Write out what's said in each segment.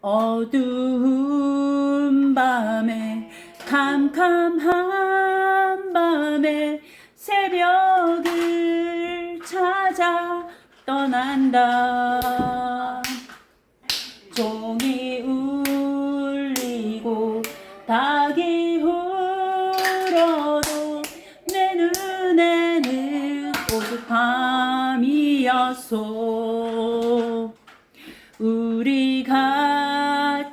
어두운 밤에 캄캄한 밤에 새벽을 찾아 떠난다. 종이 울리고 닭이 울어도 내 눈에는 오죽밤이었소. 우리가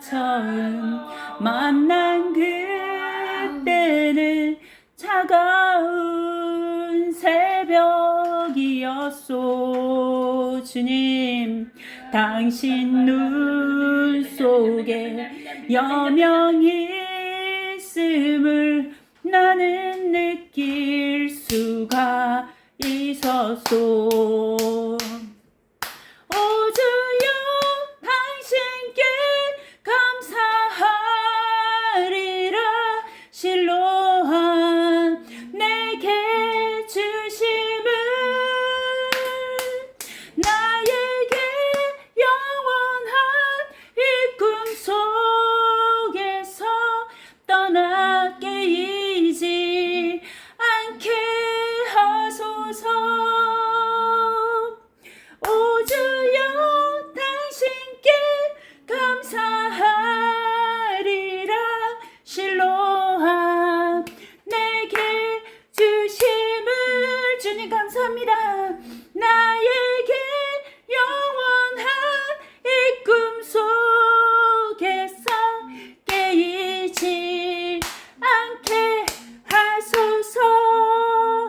처음 만난 그때는 차가운 새벽이었소. 주님 당신 눈 속에 여명이 있음을 나는 느낄 수가 있었소 주님 감사합니다. 나에게 영원한 이 꿈 속에서 깨이지 않게 하소서.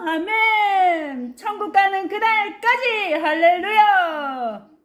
아멘. 천국 가는 그날까지 할렐루야.